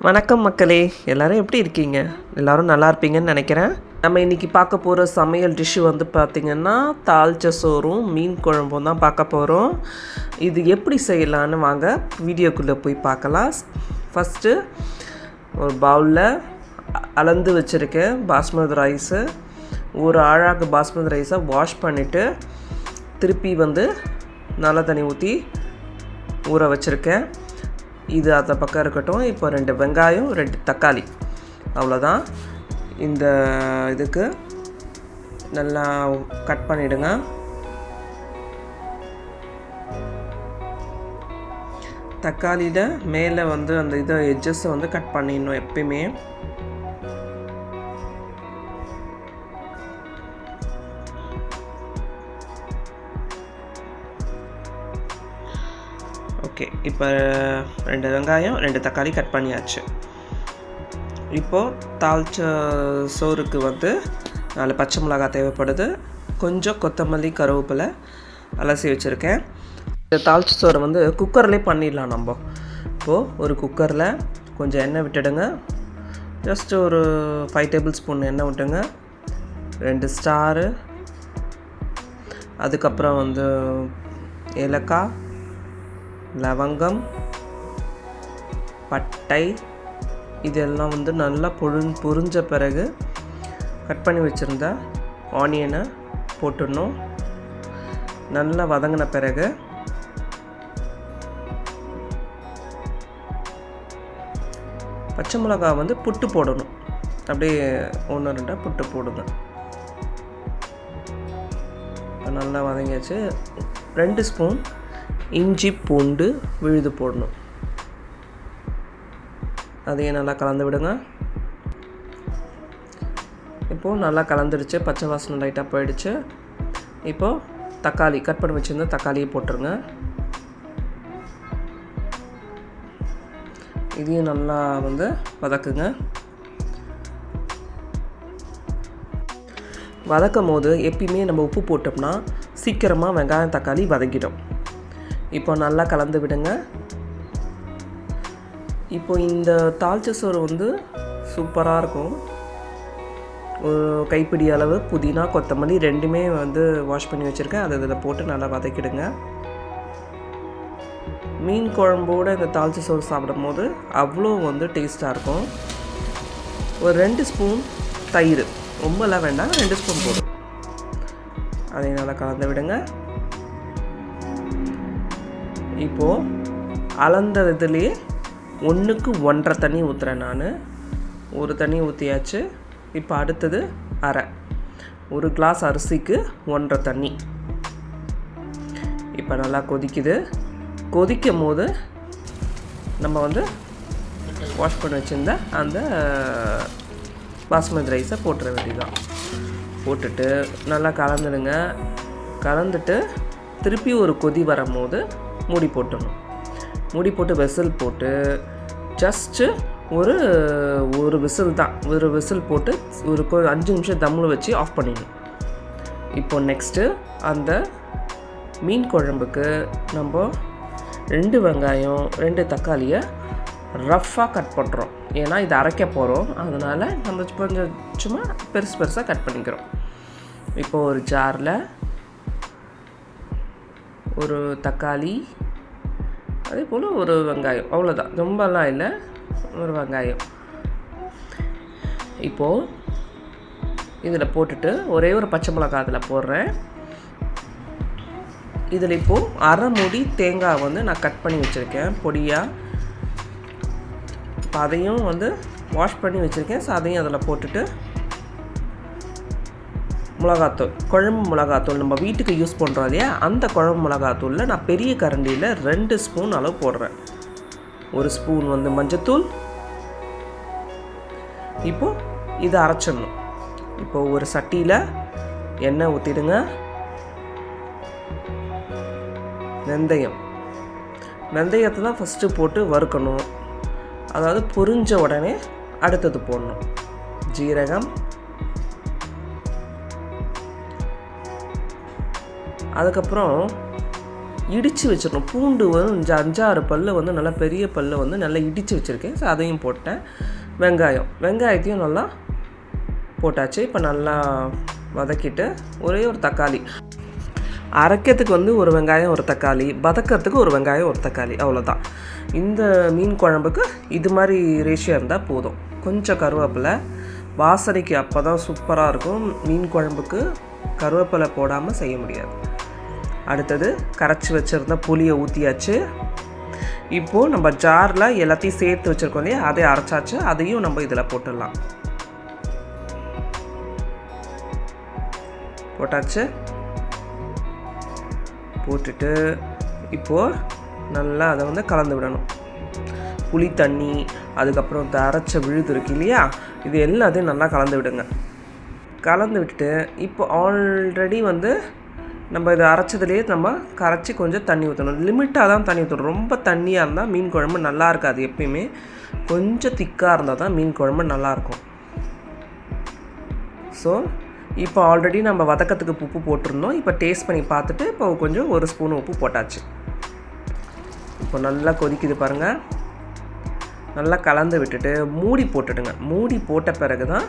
வணக்கம் மக்களே எல்லாரும் எப்படி இருக்கீங்க? எல்லாரும் நல்லா இருப்பீங்கன்னு நினைக்கிறேன். நம்ம இன்னைக்கு பார்க்க போகிற சமையல் டிஷ்ஷு வந்து பார்த்திங்கன்னா தாளிச்ச சோறும் மீன் குழம்பும் தான் பார்க்க போகிறோம் இது எப்படி செய்யலான்னு வாங்க வீடியோக்குள்ளே போய் பார்க்கலாம். ஃபஸ்ட்டு ஒரு பவுலில் அளந்து வச்சுருக்கேன் பாஸ்மதி ரைஸு ஒரு ஆழாக்கு பாஸ்மதி ரைஸை வாஷ் பண்ணிவிட்டு திருப்பி வந்து நல்ல தண்ணி ஊற்றி ஊற வச்சுருக்கேன். இது அந்த பக்கம் இருக்கட்டும். இப்போ ரெண்டு வெங்காயம் ரெண்டு தக்காளி. அவ்வளோதான். இந்த இதுக்கு நல்லா கட் பண்ணிவிடுங்க தக்காளியில் மேலே வந்து அந்த இதை எட்ஜஸ்ஸை வந்து கட் பண்ணிடணும் எப்பயுமே. ஓகே இப்போ ரெண்டு வெங்காயம் ரெண்டு தக்காளி கட் பண்ணியாச்சு. இப்போது தாளிச்ச சோறுக்கு வந்து நாலு பச்சை மிளகாய் தேவைப்படுது. கொஞ்சம் கொத்தமல்லி கருவேப்பிலை அலசி வச்சுருக்கேன். இந்த தாளிச்ச சோறை வந்து குக்கர்லேயே பண்ணிடலாம் நம்ம. இப்போது ஒரு குக்கரில் கொஞ்சம் எண்ணெய் விட்டுடுங்க. ஜஸ்ட் ஒரு ஃபைவ் டேபிள் ஸ்பூன் எண்ணெய் விட்டுங்க ரெண்டு ஸ்டாரு. அதுக்கப்புறம் வந்து ஏலக்காய். லவங்கம் பட்டை இதெல்லாம் வந்து நல்லா பொழு பொரிஞ்ச பிறகு கட் பண்ணி வச்சுருந்த ஆனியனை போட்டுடணும். நல்லா வதங்கின பிறகு பச்சை மிளகா வந்து புட்டு போடணும். அப்படியே ஒன்று ரெண்டாக புட்டு போடுங்க. நல்லா வதங்கியாச்சு. ரெண்டு ஸ்பூன் இஞ்சி பூண்டு விழுது போடணும். அதையும் நல்லா கலந்து விடுங்க. இப்போது நல்லா கலந்துடுச்சு பச்சை வாசனை லைட்டாக போயிடுச்சு. இப்போது தக்காளி கட் பண்ணி வச்சுருந்த தக்காளியை போட்டுருங்க. இதையும் நல்லா வந்து வதக்குங்க. வதக்கும் போது எப்பயுமே நம்ம உப்பு போட்டோம்னா சீக்கிரமாக வெங்காயம் தக்காளி வதங்கிடும். இப்போ நல்லா கலந்து விடுங்க. இப்போ இந்த தாளிச்ச சோறு வந்து சூப்பராக இருக்கும். ஒரு கைப்பிடி அளவு புதினா கொத்தமல்லி ரெண்டுமே வந்து வாஷ் பண்ணி வச்சுருக்கேன். அதை இதில் போட்டு நல்லா வதக்கிடுங்க. மீன் குழம்போடு இந்த தாளிச்ச சோறு சாப்பிடும் போது அவ்வளோ வந்து டேஸ்ட்டாக இருக்கும். ஒரு ரெண்டு ஸ்பூன் தயிர். ரொம்பலாம் வேண்டாம் ரெண்டு ஸ்பூன் போடும் அதை நல்லா கலந்து விடுங்க. இப்போது அளந்த இதுலேயே ஒன்றுக்கு ஒன்றரை தண்ணி ஊற்றுறேன் நான். ஒரு தண்ணி ஊற்றியாச்சு இப்போ அடுத்தது அரை. ஒரு கிளாஸ் அரிசிக்கு ஒன்றரை தண்ணி. இப்போ நல்லா கொதிக்குது. கொதிக்கும் போது நம்ம வந்து வாஷ் பண்ணி வச்சுருந்த அந்த பாஸ்மதி ரைஸை போட்டுற வேண்டியதான் போட்டுட்டு நல்லா கலந்துடுங்க. கலந்துட்டு திருப்பி ஒரு கொதி வரும்போது மூடி போட்டுடணும். மூடி போட்டு விசில் போட்டு ஜஸ்ட்டு ஒரு ஒரு விசில் தான். ஒரு விசில் போட்டு ஒரு அஞ்சு நிமிஷம் தம்மில் வச்சு ஆஃப் பண்ணிடணும். இப்போ நெக்ஸ்ட்டு அந்த மீன் குழம்புக்கு நம்ம ரெண்டு வெங்காயம் ரெண்டு தக்காளியை ரஃப்பாக கட் பண்ணுறோம் ஏன்னா இதை அரைக்க போகிறோம் அதனால் நம்ம கொஞ்சம் சும்மா பெருசு பெருசாக கட் பண்ணிக்கிறோம். இப்போ ஒரு ஜாரில் ஒரு தக்காளி அதே போல் ஒரு வெங்காயம். அவ்வளோதான் ரொம்பலாம் இல்லை. ஒரு வெங்காயம். இப்போது இதில் போட்டுட்டு ஒரே ஒரு பச்சை மிளகாய் அதில் போடுறேன். இதில் இப்போது அரை மூடி தேங்காய் வந்து நான் கட் பண்ணி வச்சுருக்கேன். பொடியாக இப்போ அதையும் வந்து வாஷ் பண்ணி வச்சுருக்கேன். ஸோ அதையும் அதில் போட்டுட்டு மிளகாத்தூள் குழம்பு மிளகாத்தூள் நம்ம வீட்டுக்கு யூஸ் பண்ணுறோம் இல்லையா? அந்த குழம்பு மிளகாத்தூளில் நான் பெரிய கரண்டியில் ரெண்டு ஸ்பூன் அளவு போடுறேன். ஒரு ஸ்பூன் வந்து மஞ்சத்தூள். இப்போது இதை அரைச்சிடணும். இப்போது ஒரு சட்டியில் எண்ணெய் ஊற்றிடுங்க வெந்தயம். வெந்தயத்தை தான் ஃபஸ்ட்டு போட்டு வறுக்கணும். அதாவது பொரிஞ்ச உடனே அடுத்தது போடணும். ஜீரகம் அதுக்கப்புறம் இடித்து வச்சிடணும். பூண்டு வந்து அஞ்சாறு பல்லு வந்து நல்லா பெரிய பல்லு வந்து நல்லா இடித்து வச்சுருக்கேன். ஸோ அதையும் போட்டேன். வெங்காயம். வெங்காயத்தையும் நல்லா போட்டாச்சு. இப்போ நல்லா வதக்கிட்டு ஒரே ஒரு தக்காளி. அரைக்கிறதுக்கு வந்து ஒரு வெங்காயம் ஒரு தக்காளி. வதக்கிறதுக்கு ஒரு வெங்காயம் ஒரு தக்காளி. அவ்வளோதான் இந்த மீன் குழம்புக்கு இது மாதிரி ரேஷியோ இருந்தால் போதும். கொஞ்சம் கருவேப்பிலை. வாசனைக்கு அப்போ தான் சூப்பராக இருக்கும். மீன் குழம்புக்கு கருவேப்பிலை போடாமல் செய்ய முடியாது. அடுத்தது கரைச்சி வச்சுருந்த புளியை ஊற்றியாச்சு இப்போது நம்ம ஜாரில் எல்லாத்தையும் சேர்த்து வச்சுருக்கோம் இல்லையா? அதை அரைச்சாச்சு. அதையும் நம்ம இதில் போட்டுடலாம். போட்டாச்சு. போட்டுட்டு இப்போது நல்லா அதை வந்து கலந்து விடணும். புளி தண்ணி அதுக்கப்புறம் இந்த அரைச்ச விழுது இருக்கு இல்லையா? இது எல்லாத்தையும் நல்லா கலந்து விடுங்க. கலந்து விட்டுட்டு இப்போ ஆல்ரெடி வந்து நம்ம இதை அரைச்சதுலேயே நம்ம கரைச்சி கொஞ்சம் தண்ணி ஊற்றணும் லிமிட்டாக தான் தண்ணி ஊற்றணும் ரொம்ப தண்ணியாக இருந்தால் மீன் குழம்பு நல்லா இருக்காது எப்பயுமே. கொஞ்சம் திக்காக இருந்தால் தான் மீன் குழம்பு நல்லாயிருக்கும் ஸோ இப்போ ஆல்ரெடி நம்ம வதக்கத்துக்கு உப்பு போட்டிருந்தோம். இப்போ டேஸ்ட் பண்ணி பார்த்துட்டு இப்போ கொஞ்சம் ஒரு ஸ்பூன் உப்பு போட்டாச்சு. இப்போ நல்லா கொதிக்குது பாருங்கள் நல்லா கலந்து விட்டுட்டு மூடி போட்டுடுங்க. மூடி போட்ட பிறகு தான்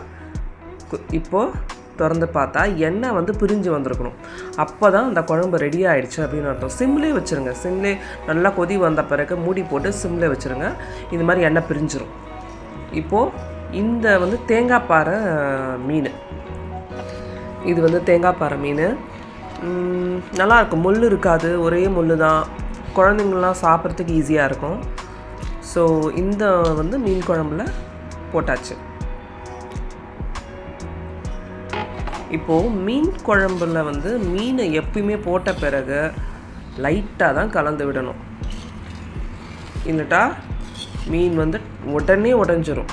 இப்போது திறந்து பார்த்தா எண்ணெய் வந்து பிரிஞ்சு வந்திருக்கணும். அப்போ தான் அந்த குழம்பு ரெடி ஆகிடுச்சு அப்படின்னு அர்த்தம். சிம்லே வச்சுருங்க. சிம்லே நல்லா கொதி வந்த பிறகு மூடி போட்டு சிம்லே வச்சுருங்க. இது மாதிரி எண்ணெய் பிரிஞ்சிடும் இப்போது இந்த வந்து தேங்காய் பாறை மீன். இது வந்து தேங்காய் பாறை மீன். நல்லாயிருக்கும் முள் இருக்காது. ஒரே முள் தான். குழந்தைங்கள்லாம் சாப்பிட்றதுக்கு ஈஸியாக இருக்கும். ஸோ இந்த வந்து மீன் குழம்புல போட்டாச்சு. இப்போது மீன் குழம்புல வந்து மீனை எப்பயுமே போட்ட பிறகு லைட்டாக தான் கலந்து விடணும். இல்லட்டா மீன் வந்து உடனே உடஞ்சிரும்.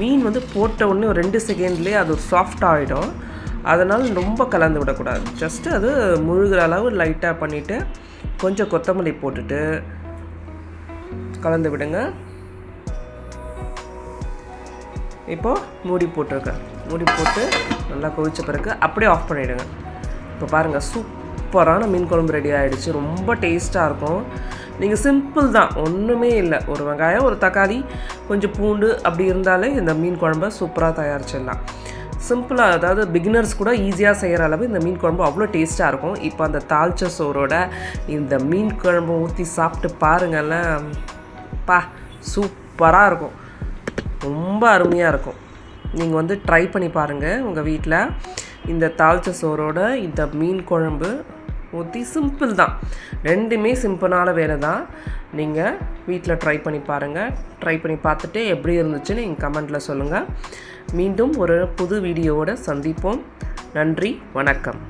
மீன் வந்து போட்ட உடனே ஒரு ரெண்டு செகண்ட்லேயே அது சாஃப்ட் ஆகிடும் அதனால் ரொம்ப கலந்து விடக்கூடாது. ஜஸ்ட்டு அது முழுகிற அளவு லைட்டாக பண்ணிவிட்டு கொஞ்சம் கொத்தமல்லி போட்டுட்டு கலந்து விடுங்க. இப்போது மூடி போட்டிருக்கேன். மூடி போட்டு நல்லா கொதித்த பிறகு அப்படியே ஆஃப் பண்ணிவிடுங்க இப்போ பாருங்கள் சூப்பரான மீன் குழம்பு ரெடி ஆகிடுச்சு ரொம்ப டேஸ்ட்டாக இருக்கும். நீங்கள் சிம்பிள் தான். ஒன்றுமே இல்லை. ஒரு வெங்காயம் ஒரு தக்காளி கொஞ்சம் பூண்டு அப்படி இருந்தாலே இந்த மீன் குழம்பை சூப்பராக தயாரிச்சிடலாம். சிம்பிளாக அதாவது பிகினர்ஸ் கூட ஈஸியாக செய்கிற அளவு இந்த மீன் குழம்பு அவ்வளோ டேஸ்ட்டாக இருக்கும். இப்போ அந்த தால்ச்ச சோறோட இந்த மீன் குழம்பு ஊற்றி சாப்பிட்டு பாருங்கள்லாம் பா சூப்பராக இருக்கும். ரொம்ப அருமையாக இருக்கும். நீங்கள் வந்து ட்ரை பண்ணி பாருங்கள் உங்கள் வீட்டில் இந்த தாழ்ச்ச சோறோட இந்த மீன் குழம்பு ஊற்றி சிம்பிள் தான். ரெண்டுமே சிம்பிளான வேலை தான் நீங்கள் வீட்டில் ட்ரை பண்ணி பாருங்கள் ட்ரை பண்ணி பார்த்துட்டு எப்படி இருந்துச்சுன்னு எங்கள் கமெண்ட்டில் சொல்லுங்கள் மீண்டும் ஒரு புது வீடியோவோட சந்திப்போம். நன்றி வணக்கம்.